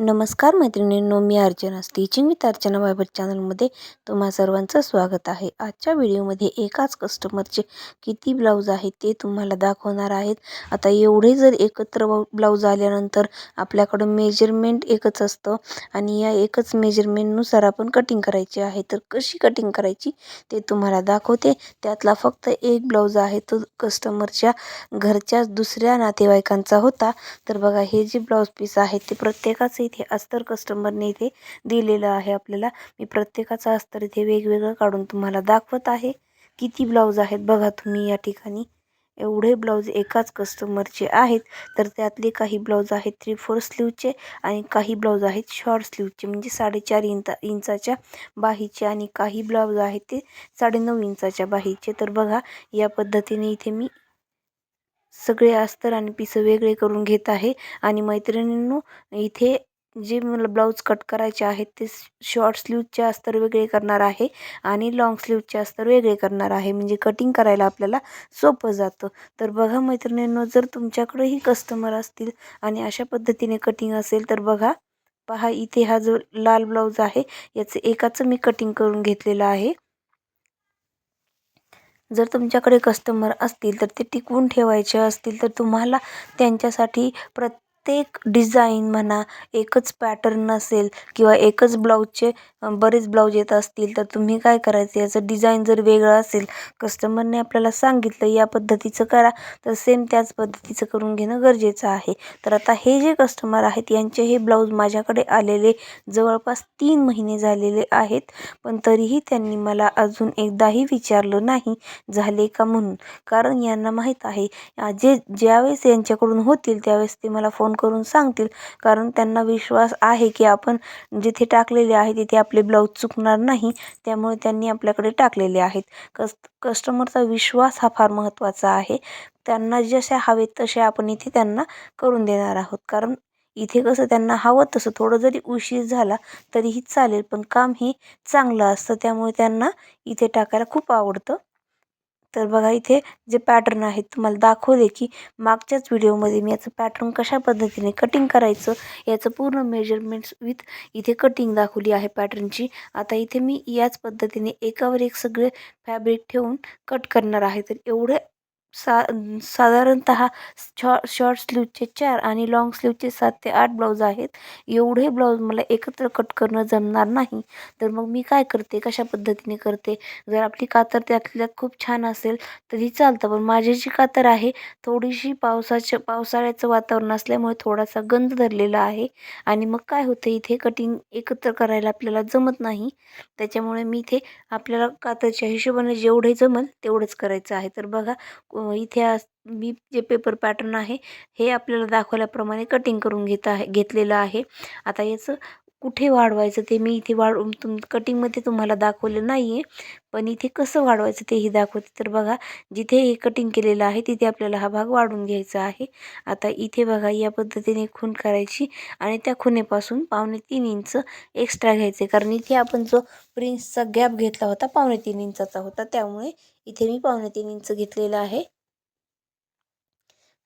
नमस्कार मैत्रिणींनो मी अर्चना. स्टिचिंग विथ अर्चना बायबर चॅनलमध्ये तुम्हा सर्वांचं स्वागत आहे. आजच्या व्हिडिओमध्ये एकाच कस्टमरचे किती ब्लाऊज आहेत ते तुम्हाला दाखवणार आहेत. आता एवढे जर एकत्र ब्लाऊज आल्यानंतर आपल्याकडं मेजरमेंट एकच असतं आणि या एकच मेजरमेंटनुसार आपण कटिंग करायची आहे. तर कशी कटिंग करायची ते तुम्हाला दाखवते. त्यातला फक्त एक ब्लाऊज आहे तो कस्टमरच्या घरच्या दुसऱ्या नातेवाईकांचा होता. तर बघा हे जे ब्लाऊज पीस आहेत ते प्रत्येकाचे इथे अस्तर कस्टमरने इथे दिलेलं आहे आपल्याला. मी प्रत्येकाचा अस्तर इथे वेगवेगळं काढून तुम्हाला दाखवत आहे. किती ब्लाऊज आहेत बघा तुम्ही या ठिकाणी. एवढे ब्लाऊज एकाच कस्टमरचे आहेत. तर त्यातले काही ब्लाऊज आहेत थ्री फोर स्लीवचे आणि काही ब्लाऊज आहेत शॉर्ट स्लीवचे म्हणजे साडेचार इंचा इंचाच्या बाहीचे आणि काही ब्लाऊज आहेत ते साडेनऊ इंचाच्या बाहीचे. तर बघा या पद्धतीने इथे मी सगळे अस्तर आणि पिसं वेगळे करून घेत आहे. आणि मैत्रिणींनो इथे जे मला ब्लाऊज कट करायचे आहेत ते शॉर्ट स्लीवचे अस्तर वेगळे करणार आहे आणि लाँग स्लीवचे अस्तर वेगळे करणार आहे. म्हणजे कटिंग करायला आपल्याला सोपं जातं. तर बघा मैत्रिणींनो जर तुमच्याकडेही कस्टमर असतील आणि अशा पद्धतीने कटिंग असेल तर बघा पहा इथे हा जो लाल ब्लाऊज आहे याचं एकाचं मी कटिंग करून घेतलेलं आहे. जर तुमच्याकडे कस्टमर असतील तर ते टिकवून ठेवायचे असतील तर तुम्हाला त्यांच्यासाठी प्रत प्रत्येक डिझाईन म्हणा एकच पॅटर्न नसेल किंवा एकच ब्लाऊजचे बरेच ब्लाऊज येत असतील तर तुम्ही काय करायचं? याचं डिझाईन जर वेगळं असेल कस्टमरने आपल्याला सांगितलं या पद्धतीचं करा. तर सेम त्याच पद्धतीचं करून घेणं गरजेचं आहे. तर आता हे जे कस्टमर आहेत यांचे हे ब्लाऊज माझ्याकडे आलेले जवळपास तीन महिने झालेले आहेत. पण तरीही त्यांनी मला अजून एकदाही विचारलं नाही झाले का म्हणून? कारण यांना माहीत आहे जे ज्यावेळेस यांच्याकडून होतील त्यावेळेस ते मला फोन करून सांगतील. कारण त्यांना विश्वास आहे की आपण जिथे टाकलेले आहे तिथे आपले ब्लाऊज चुकणार नाही. त्यामुळे त्यांनी आपल्याकडे टाकलेले आहेत. कस कस्टमरचा विश्वास हा फार महत्त्वाचा आहे. त्यांना जसे हवेत तसे आपण इथे त्यांना करून देणार आहोत. कारण इथे कसं त्यांना हवं तसं थोडं जरी उशीर झाला तरीही चालेल. पण काम हे चांगलं असतं. त्यामुळे त्यांना इथे टाकायला खूप आवडतं. तर बघा इथे जे पॅटर्न आहेत तुम्हाला दाखवले की मागच्याच व्हिडिओमध्ये मी याचं पॅटर्न कशा पद्धतीने कटिंग करायचं याचं पूर्ण मेजरमेंट्स विथ इथे कटिंग दाखवली आहे पॅटर्नची आता इथे मी याच पद्धतीने एकावर एक सगळे फॅब्रिक ठेवून कट करणार आहे. तर एवढे सा साधारणतः शॉ शॉर्ट स्लीवचे चार आणि लाँग स्लीवचे सात ते आठ ब्लाऊज आहेत. एवढे ब्लाऊज मला एकत्र कट करणं जमणार नाही. तर मग मी काय करते? कशा पद्धतीने करते? जर आपली कातर त्यातल्यात खूप छान असेल तरी चालतं. पण माझी जी कातर आहे थोडीशी पावसाच्या पावसाळ्याचं वातावरण असल्यामुळे थोडासा गंध धरलेला आहे. आणि मग काय होतं? इथे कटिंग एकत्र करायला आपल्याला जमत नाही. त्याच्यामुळे मी इथे आपल्याला कातरच्या हिशोबाने जेवढे जमल तेवढंच करायचं आहे. तर बघा इथे मी जे पेपर पॅटर्न आहे हे आपल्याला दाखवल्याप्रमाणे कटिंग करून घेत आहे घेतलेलं आहे. आता याचं कुठे वाढवायचं ते मी इथे वाढ तुम कटिंगमध्ये तुम्हाला दाखवलं नाही आहे पण इथे कसं वाढवायचं तेही दाखवते. तर बघा जिथे हे कटिंग केलेलं आहे तिथे आपल्याला हा भाग वाढून घ्यायचा आहे. आता इथे बघा या पद्धतीने खून करायची आणि त्या खुनेपासून पावणे तीन इंच एक्स्ट्रा घ्यायचे. कारण इथे आपण जो प्रिन्सचा गॅप घेतला होता पावणे तीन इंचाचा होता. त्यामुळे इथे मी पावणे तीन इंच घेतलेलं आहे.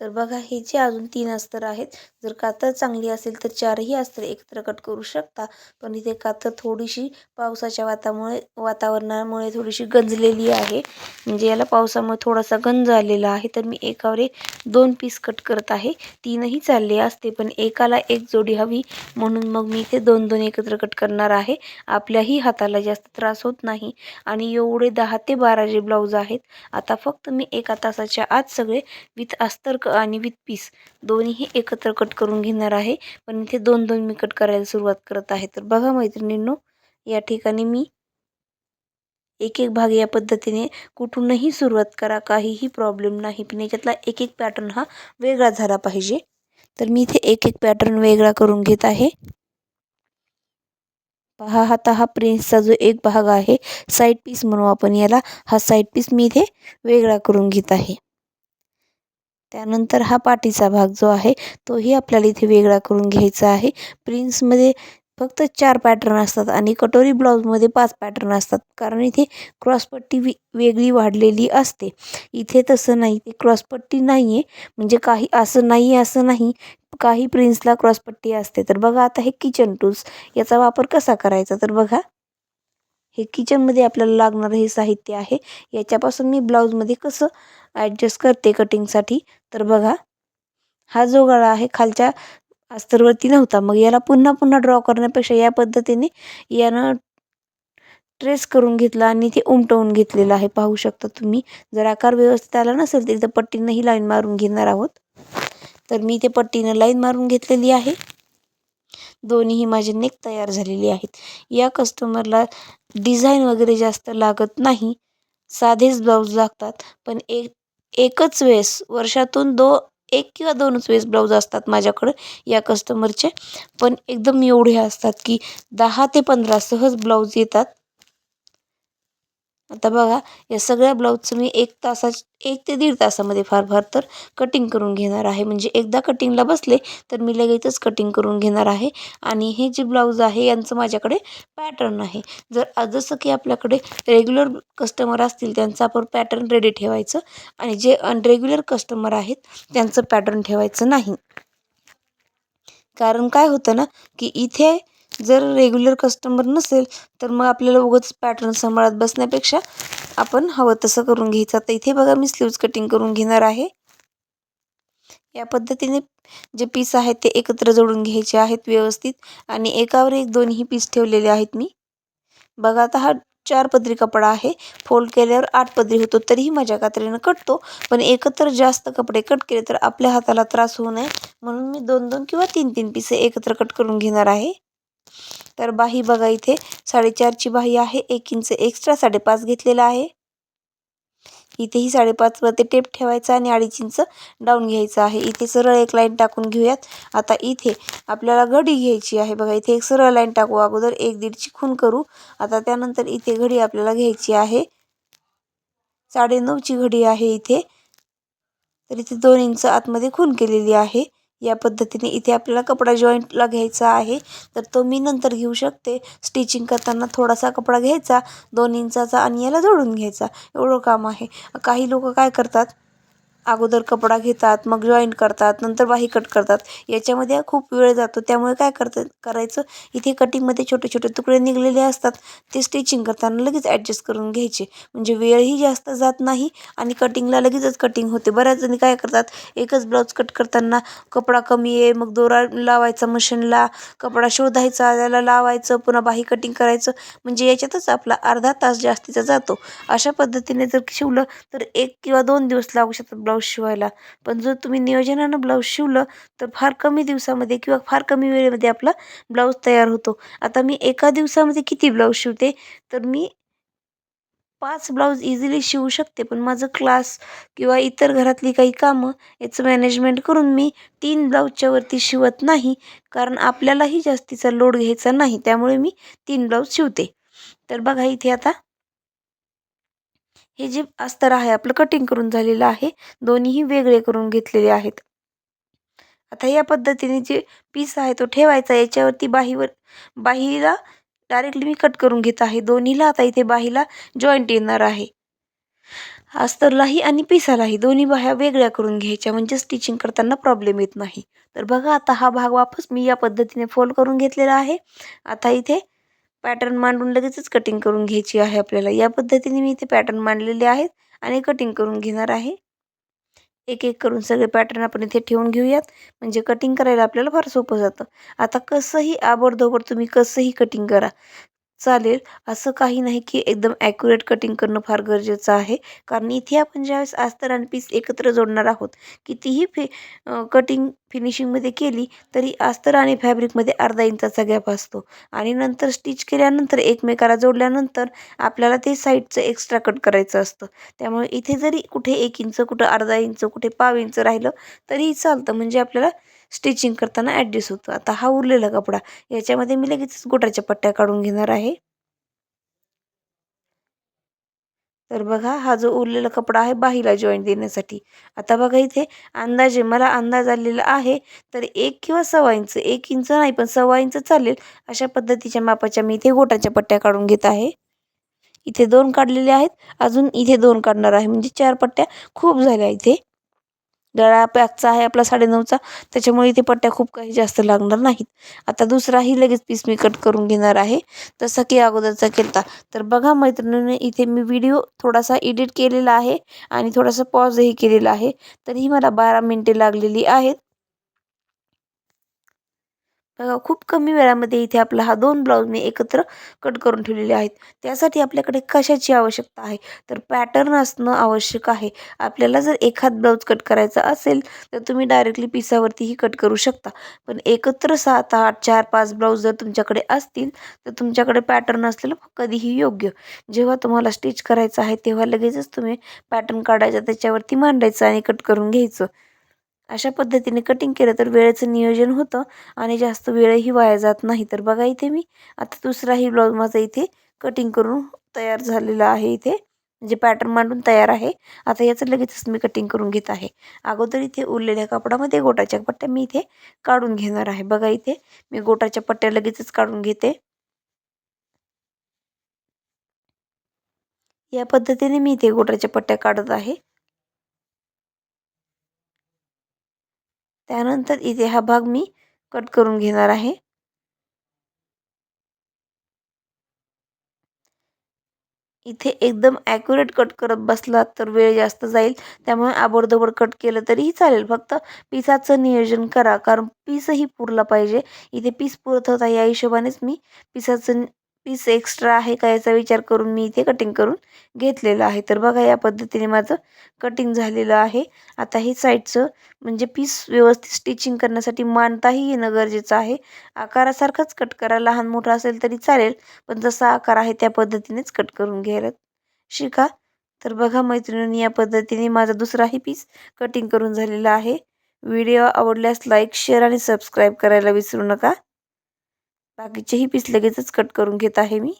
तर बघा हे जे अजून तीन अस्तर आहेत जर कातर चांगली असेल तर चारही अस्तर एकत्र कट करू शकता. पण इथे कातर थोडीशी पावसाच्या वातामुळे वातावरणामुळे थोडीशी गंजलेली आहे. म्हणजे याला पावसामुळे थोडासा गंज आलेला आहे. तर मी एकावर एक दोन पीस कट करत आहे. तीनही चालले असते पण एकाला एक जोडी हवी. म्हणून मग मी इथे दोन दोन एकत्र कट करणार आहे. आपल्याही हाताला जास्त त्रास होत नाही. आणि एवढे दहा ते बारा जे ब्लाऊज आहेत आता फक्त मी एका तासाच्या आत सगळे विथ अस्तर आणि विथ पीस. दोन्हीही एकत्र कट करून घेणार आहे. पण इथे दोन दोन मी कट करायला सुरुवात करत आहे. तर बघा मैत्रिणींनो या ठिकाणी मी एक एक भाग या पद्धतीने कुठूनही सुरुवात करा. काहीही प्रॉब्लेम नाही. पण याच्यातला एक एक पॅटर्न हा वेगळा झाला पाहिजे. तर मी इथे एक एक पॅटर्न वेगळा करून घेत आहे. पहा आता हा प्रिन्सचा जो एक भाग आहे साईड पीस म्हणू आपण याला. हा साईड पीस मी इथे वेगळा करून घेत आहे. त्यानंतर हा पाठीचा भाग जो आहे तोही आपल्याला इथे वेगळा करून घ्यायचा आहे. प्रिन्समध्ये फक्त चार पॅटर्न असतात आणि कटोरी ब्लाऊजमध्ये पाच पॅटर्न असतात. कारण इथे क्रॉसपट्टी वेगळी वाढलेली असते. इथे तसं नाही ते क्रॉसपट्टी नाही आहे म्हणजे काही असं नाही असं नाही. काही प्रिन्सला क्रॉसपट्टी असते. तर बघा आता हे किचन टूल्स याचा वापर कसा करायचा? तर बघा. हे किचनमध्ये आपल्याला लागणारं हे साहित्य आहे. याच्यापासून मी ब्लाऊजमध्ये कसं ॲडजस्ट करते कटिंगसाठी तर बघा हा जो गळा आहे खालच्या अस्तरवरती नव्हता. मग याला पुन्हा पुन्हा ड्रॉ करण्यापेक्षा या पद्धतीने यानं ट्रेस करून घेतला आणि ते उमटवून घेतलेलं आहे. पाहू शकता तुम्ही जर आकार व्यवस्थित आला नसेल तर पट्टीनंही लाईन मारून घेणार आहोत. तर मी ते पट्टीनं लाईन मारून घेतलेली आहे. दोन्हीही माझे नेक तयार झालेली आहेत. या कस्टमरला डिझाईन वगैरे जास्त लागत नाही. साधेच ब्लाऊज लागतात. पण एक एकच वेळेस वर्षातून दो एक किंवा दोनच वेळेस ब्लाऊज असतात माझ्याकडं या कस्टमरचे पण एकदम एवढे असतात की दहा ते पंधरा सहज ब्लाऊज येतात. आता बघा या सगळ्या ब्लाऊजचं मी एक तासा एक ते दीड तासामध्ये फार फार तर कटिंग करून घेणार आहे. म्हणजे एकदा कटिंगला बसले तर मी लगेचच कटिंग करून घेणार आहे. आणि हे जे ब्लाऊज आहे यांचं माझ्याकडे पॅटर्न आहे. जर जसं की आपल्याकडे रेग्युलर कस्टमर असतील त्यांचं आपण पॅटर्न रेडी ठेवायचं. आणि जे अनरेग्युलर कस्टमर आहेत त्यांचं पॅटर्न ठेवायचं नाही. कारण काय होतं ना की इथे जर रेग्युलर कस्टमर नसेल तर मग आपल्याला उगाच पॅटर्न सांभाळत बसण्यापेक्षा आपण हवं तसं करून घ्यायचं. तर इथे बघा मी स्लीव्ज कटिंग करून घेणार आहे. या पद्धतीने जे पीस आहेत ते एकत्र जोडून घ्यायचे आहेत व्यवस्थित आणि एकावर एक दोन्ही पीस ठेवलेले आहेत मी. बघा आता हा चार पदरी कपडा आहे. फोल्ड केल्यावर आठ पदरी होतो तरीही माझ्या कात्रीनं कटतो. पण एकत्र जास्त कपडे कट केले तर आपल्या हाताला त्रास होऊ नये. म्हणून मी दोन दोन किंवा तीन तीन पिसे एकत्र कट करून घेणार आहे. तर बाही बघा इथे. साडेचारची बाही आहे. एक इंच एक्स्ट्रा साडेपाच घेतलेला आहे. इथेही साडेपाचवरती टेप ठेवायचा आणि अडीच इंच डाऊन घ्यायचं आहे. इथे सरळ एक लाईन टाकून घेऊयात. आता इथे आपल्याला घडी घ्यायची आहे. बघा इथे एक सरळ लाईन टाकू अगोदर. एक दीडची खून करू. आता त्यानंतर इथे घडी आपल्याला घ्यायची आहे. साडेनऊची घडी आहे इथे. तर इथे दोन इंच आतमध्ये खून केलेली आहे. या पद्धतीने इथे आपल्याला कपडा जॉईंटला घ्यायचा आहे. तर तो मी नंतर घेऊ शकते. स्टिचिंग करताना थोडासा कपडा घ्यायचा दोन इंचाचा आणि याला जोडून घ्यायचा. एवढं काम आहे. काही लोक काय करतात अगोदर कपडा घेतात मग जॉईंट करतात नंतर बाही कट करतात. याच्यामध्ये खूप वेळ जातो. त्यामुळे काय करतात करायचं? इथे कटिंगमध्ये छोटे छोटे तुकडे निघलेले असतात. ते स्टिचिंग करताना लगेच ॲडजस्ट करून घ्यायचे. म्हणजे वेळही जास्त जात नाही आणि कटिंगला लगेचच कटिंग होते. बऱ्याच जणी काय करतात एकच ब्लाऊज कट करताना कपडा कमी आहे मग दोरा लावायचा मशीनला कपडा शोधायचा त्याला लावायचं पुन्हा बाही कटिंग करायचं. म्हणजे याच्यातच आपला अर्धा तास जास्तीचा जातो. अशा पद्धतीने जर शिवलं तर एक किंवा दोन दिवस लागू शकतात ब्लाऊज शिवायला. पण जर तुम्ही नियोजनानं ब्लाऊज शिवलं तर फार कमी दिवसामध्ये किंवा फार कमी वेळेमध्ये आपला ब्लाऊज तयार होतो. आता मी एका दिवसामध्ये किती ब्लाऊज शिवते? तर मी पाच ब्लाऊज इझिली शिवू शकते पण माझं क्लास किंवा इतर घरातली काही कामं याचं मॅनेजमेंट करून मी तीन ब्लाऊजच्या वरती शिवत नाही कारण आपल्यालाही जास्तीचा लोड घ्यायचा नाही त्यामुळे मी तीन ब्लाऊज शिवते. तर बघा इथे आता हे जे अस्तर आहे आपलं कटिंग करून झालेलं आहे दोन्हीही वेगळे करून घेतलेले आहेत. आता या पद्धतीने जे पीस आहे तो ठेवायचा. याच्यावरती बाहीवर बाहीला डायरेक्टली मी कट करून घेत आहे. दोन्हीला आता इथे बाहीला जॉईंट येणार आहे. अस्तरलाही आणि पिसालाही दोन्ही बाह्या वेगळ्या करून घ्यायच्या. म्हणजे स्टिचिंग करताना प्रॉब्लेम येत नाही. तर बघा आता हा भाग वापस मी या पद्धतीने फोल्ड करून घेतलेला आहे. आता इथे पॅटर्न मांडून लगेचच कटिंग करून घ्यायची आहे आपल्याला. या पद्धतीने मी इथे पॅटर्न मांडलेले आहेत आणि कटिंग करून घेणार आहे. एक एक करून सगळे पॅटर्न आपण इथे ठेवून घेऊयात. म्हणजे कटिंग करायला आपल्याला फार सोपं जातं. आता कसंही आबडधोबड तुम्ही कसंही कटिंग करा. चालेल. असं काही नाही की एकदम ॲक्युरेट कटिंग करणं फार गरजेचं आहे. कारण इथे आपण ज्यावेळेस अस्तर आणि पीस एकत्र जोडणार आहोत कितीही फि कटिंग फिनिशिंगमध्ये केली तरी अस्तर आणि फॅब्रिकमध्ये अर्धा इंचाचा गॅप असतो आणि नंतर स्टिच केल्यानंतर एकमेकाला जोडल्यानंतर आपल्याला ते साईडचं एक्स्ट्रा कट करायचं असतं. त्यामुळे इथे जरी कुठे एक इंच कुठं अर्धा इंच कुठे पाव इंच राहिलं तरीही चालतं. म्हणजे आपल्याला स्टिचिंग करताना ॲडजस्ट होतं. आता हा उरलेला कपडा याच्यामध्ये मी लगेचच गोटाच्या पट्ट्या काढून घेणार आहे. तर बघा हा जो उरलेला कपडा आहे बाहीला जॉईंट देण्यासाठी. आता बघा इथे अंदाजे मला अंदाज आलेला आहे तर एक किंवा सव्वा इंच एक इंच नाही पण सव्वा इंच चालेल अशा पद्धतीच्या मापाच्या मी इथे गोटाच्या पट्ट्या काढून घेत आहे. इथे दोन काढलेले आहेत अजून इथे दोन काढणार आहे म्हणजे चार पट्ट्या खूप झाल्या इथे. गळा पॅकचा आहे आपला साडेनऊचा त्याच्यामुळे इथे पट्ट्या खूप काही जास्त लागणार नाहीत. आता दुसराही लगेच पीस मी कट करून घेणार आहे. तसं की अगोदरचा केला तर बघा मैत्रिणीने इथे मी व्हिडिओ थोडासा एडिट केलेला आहे आणि थोडासा पॉजही केलेला आहे. तरीही मला बारा मिनटे लागलेली आहेत. बघा खूप कमी वेळामध्ये इथे आपला हा दोन ब्लाऊज मी एकत्र कट करून ठेवलेले आहेत. त्यासाठी आपल्याकडे कशाची आवश्यकता आहे? तर पॅटर्न असणं आवश्यक आहे. आपल्याला जर एखाद ब्लाऊज कट करायचा असेल तर तुम्ही डायरेक्टली पिसावरतीही कट करू शकता. पण एकत्र सात आठ चार पाच ब्लाऊज जर तुमच्याकडे असतील तर तुमच्याकडे पॅटर्न असलेलं कधीही योग्य. जेव्हा तुम्हाला स्टिच करायचं आहे तेव्हा लगेचच तुम्ही पॅटर्न काढायचा त्याच्यावरती मांडायचं आणि कट करून घ्यायचं. अशा पद्धतीने कटिंग केलं तर वेळेचं नियोजन होतं आणि जास्त वेळही वाया जात नाही. तर बघा इथे मी आता दुसराही ब्लाऊज माझा इथे कटिंग करून तयार झालेला आहे इथे. म्हणजे पॅटर्न मांडून तयार आहे. आता याचं लगेचच मी कटिंग करून घेत आहे. अगोदर इथे उरलेल्या कापडामध्ये गोटाच्या पट्ट्या मी इथे काढून घेणार आहे. बघा इथे मी गोटाच्या पट्ट्या लगेचच काढून घेते. या पद्धतीने मी इथे गोटाच्या पट्ट्या काढत आहे. त्यानंतर इथे हा भाग मी कट करून घेणार आहे. इथे एकदम ॲक्युरेट कट करत बसलात तर वेळ जास्त जाईल. त्यामुळे आबडधोबड कट केलं तरीही चालेल. फक्त पिसाचं नियोजन करा कारण पीसही पुरला पाहिजे. इथे पीस पुरत होता या हिशोबानेच मी पिसाचं पीस एक्स्ट्रा आहे का याचा विचार करून मी इथे कटिंग करून घेतलेलं आहे. तर बघा या पद्धतीने माझं कटिंग झालेलं आहे. आता हे साईडचं म्हणजे पीस व्यवस्थित स्टिचिंग करण्यासाठी मानताही येणं गरजेचं आहे. आकारासारखंच कट करा. लहान मोठं असेल तरी चालेल पण जसा आकार आहे त्या पद्धतीनेच कट करून घ्यायला शिका. तर बघा मैत्रिणींनी या पद्धतीने माझा दुसराही पीस कटिंग करून झालेला आहे. व्हिडिओ आवडल्यास लाईक शेअर आणि सबस्क्राईब करायला विसरू नका. बाकीचेही पीस लगेचच कट करून घेत आहे मी.